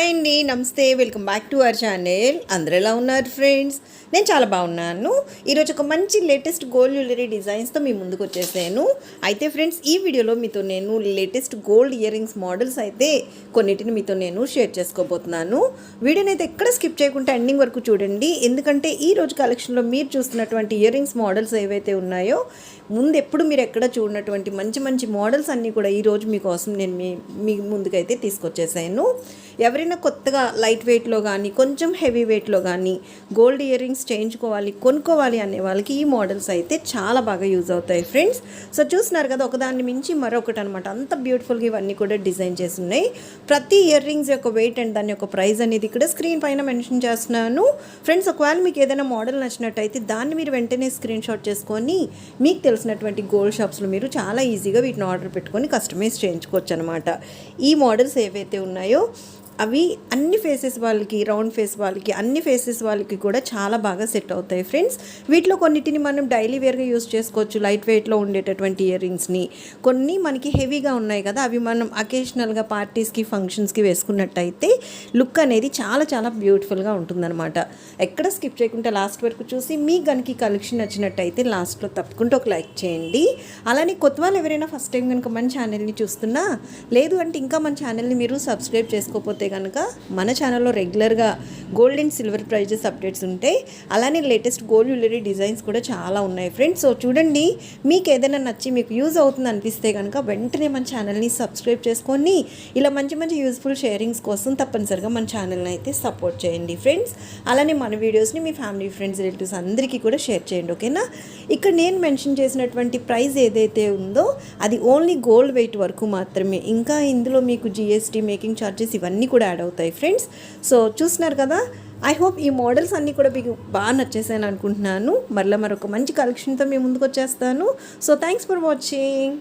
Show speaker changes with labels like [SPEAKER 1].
[SPEAKER 1] Hi అండి నమస్తే welcome back to our channel. అందరు ఎలా ఉన్నారు ఫ్రెండ్స్? నేను చాలా బాగున్నాను. ఈరోజు ఒక మంచి లేటెస్ట్ గోల్డ్ జ్యువెలరీ డిజైన్స్తో మీ ముందుకు వచ్చేసాను. అయితే ఫ్రెండ్స్ ఈ వీడియోలో మీతో నేను latest gold ear rings models అయితే కొన్నిటిని మీతో నేను షేర్ చేసుకోబోతున్నాను. వీడియోని అయితే ఎక్కడ స్కిప్ చేయకుండా ఎండింగ్ వరకు చూడండి. ఎందుకంటే ఈ రోజు కలెక్షన్లో మీరు చూస్తున్నటువంటి ఇయర్ రింగ్స్ మోడల్స్ ఏవైతే ఉన్నాయో ముందు ఎప్పుడు మీరు ఎక్కడ చూడనటువంటి మంచి మంచి మోడల్స్ అన్నీ కూడా ఈరోజు మీకోసం నేను మీ మీ ముందుకైతే తీసుకొచ్చేసాను. ఎవరైనా కొత్తగా లైట్ వెయిట్లో కానీ కొంచెం హెవీ వెయిట్లో కానీ గోల్డ్ ఇయర్ రింగ్స్ చేయించుకోవాలి కొనుక్కోవాలి అనే వాళ్ళకి ఈ మోడల్స్ అయితే చాలా బాగా యూజ్ అవుతాయి ఫ్రెండ్స్. సో చూస్తున్నారు కదా ఒకదాన్ని మించి మరొకటి అనమాట అంత బ్యూటిఫుల్గా ఇవన్నీ కూడా డిజైన్ చేసి ఉన్నాయి ప్రతి ఇయర్ రింగ్స్ యొక్క వెయిట్ అండ్ దాని యొక్క ప్రైస్ అనేది ఇక్కడ స్క్రీన్ పైన మెన్షన్ చేస్తున్నాను. ఫ్రెండ్స్ ఒకవేళ మీకు ఏదైనా మోడల్ నచ్చినట్టయితే దాన్ని మీరు వెంటనే స్క్రీన్ షాట్ చేసుకొని మీకు తెలుసు కావాల్సినటువంటి గోల్డ్ షాప్స్లో మీరు చాలా ఈజీగా వీటిని ఆర్డర్ పెట్టుకొని కస్టమైజ్ చేయించుకోవచ్చు అనమాట ఈ మోడల్స్ ఏవైతే ఉన్నాయో అవి అన్ని ఫేసెస్ వాళ్ళకి రౌండ్ ఫేస్ వాళ్ళకి అన్ని ఫేసెస్ వాళ్ళకి కూడా చాలా బాగా సెట్ అవుతాయి ఫ్రెండ్స్ వీటిలో కొన్నిటిని మనం డైలీ వేర్గా యూస్ చేసుకోవచ్చు. లైట్ వెయిట్లో ఉండేటటువంటి ఇయర్ రింగ్స్ని కొన్ని మనకి హెవీగా ఉన్నాయి కదా అవి మనం అకేషనల్గా పార్టీస్కి ఫంక్షన్స్కి వేసుకున్నట్టయితే లుక్ అనేది చాలా చాలా బ్యూటిఫుల్గా ఉంటుందన్నమాట. ఎక్కడ స్కిప్ చేయకుండా లాస్ట్ వరకు చూసి మీ కనుక కలెక్షన్ నచ్చినట్టయితే లాస్ట్లో తప్పకుండా ఒక లైక్ చేయండి. అలానే కొత్త వాళ్ళు ఎవరైనా ఫస్ట్ టైం కనుక మన ఛానల్ని చూస్తున్నా లేదు అంటే ఇంకా మన ఛానల్ని మీరు సబ్స్క్రైబ్ చేసుకోకపోతే కనుక మన ఛానల్లో రెగ్యులర్గా gold and silver prices updates ఉంటాయి అలానే లేటెస్ట్ గోల్డ్ జ్యువెలరీ డిజైన్స్ కూడా చాలా ఉన్నాయి. ఫ్రెండ్స్ సో చూడండి మీకు ఏదైనా నచ్చి మీకు యూజ్ అవుతుంది అనిపిస్తే కనుక వెంటనే మన ఛానల్ని సబ్స్క్రైబ్ చేసుకొని ఇలా మంచి మంచి యూస్ఫుల్ షేరింగ్స్ కోసం తప్పనిసరిగా మన ఛానల్ని అయితే సపోర్ట్ చేయండి. ఫ్రెండ్స్ అలానే మన వీడియోస్ని మీ ఫ్యామిలీ ఫ్రెండ్స్ రిలేటివ్స్ అందరికీ కూడా షేర్ చేయండి ఓకేనా ఇక్కడ నేను మెన్షన్ చేసినటువంటి ప్రైస్ ఏదైతే ఉందో అది ఓన్లీ గోల్డ్ వెయిట్ వరకు మాత్రమే. ఇంకా ఇందులో మీకు జిఎస్టీ మేకింగ్ ఛార్జెస్ ఇవన్నీ కూడా యాడ్ అవుతాయి ఫ్రెండ్స్. సో చూస్తున్నారు కదా ఐ హోప్ ఈ మోడల్స్ అన్నీ కూడా మీకు బాగా నచ్చేసాయని అనుకుంటున్నాను. మరలా మరొక మంచి కలెక్షన్తో మీ ముందుకు వచ్చేస్తాను. So thanks for watching